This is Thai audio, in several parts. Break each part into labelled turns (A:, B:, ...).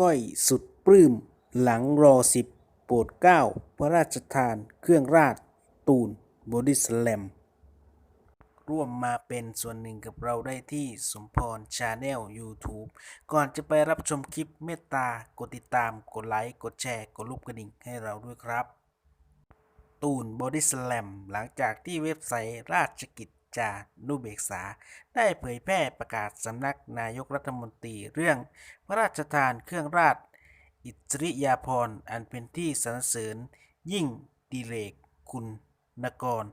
A: ก้อยสุดปลื้ม หลังรอสิบโปรดเก้าพระราชทาน เครื่องราชตูนบอดี้สแลมร่วมมาเป็นส่วนหนึ่งกับเราได้ที่สมพรชาแนล YouTube ก่อนจะไปรับชมคลิปเมตตา กดติดตาม กดไลค์ กดแชร์ กดรูปกระดิ่งให้เราด้วยครับ ตูนบอดี้สแลมหลังจากที่เว็บไซต์ราชกิจ จานุเบกษา ได้เผยแพร่ประกาศสำนักนายกรัฐมนตรีเรื่อง พระราชทานเครื่องราช อิสริยาภรณ์อันเป็นที่สรรเสริญ ยิ่งดีเลกคุณนกร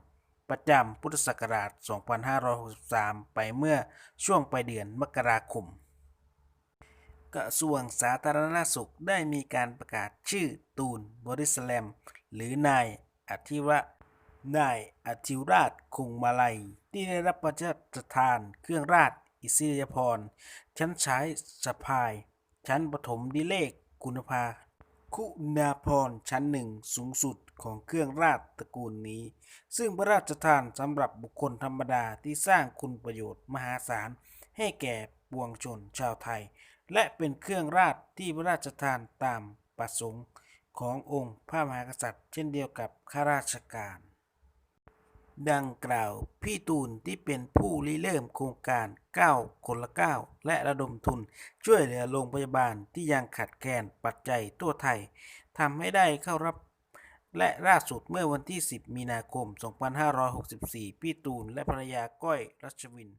A: ประจำพุทธศักราช 2563 ไปเมื่อช่วงปลายเดือนมกราคมกระทรวงสาธารณสุขได้มีการประกาศชื่อตูนบริสแลม หรือนายอธิวะนายอธิวราชคงมาลัย ที่ได้รับพระราชทานเครื่องราชอิสริยาภรชั้นใช้สะพาย ชั้นปฐมดิเลกคุณภาคุณาภรชั้นหนึ่งสูงสุดของเครื่องราชตระกูลนี้ ซึ่งพระราชทานสำหรับบุคคลธรรมดาที่สร้างคุณประโยชน์มหาศาล ให้แก่ปวงชนชาวไทย และเป็นเครื่องราชที่พระราชทานตามประสงค์ขององค์พระมหากษัตริย์ เช่นเดียวกับข้าราชการ ดังกล่าวพี่ตูนที่เป็นผู้ริเริ่มโครงการ 9 คนละ 9 และระดมทุน ช่วยเหลือโรงพยาบาลที่ยังขาดแคลนปัจจัยทั่วไทยทำให้ได้เข้ารับและล่าสุดเมื่อวันที่ 10 มีนาคม 2564 พี่ตูนและภรรยาก้อยรัชวิน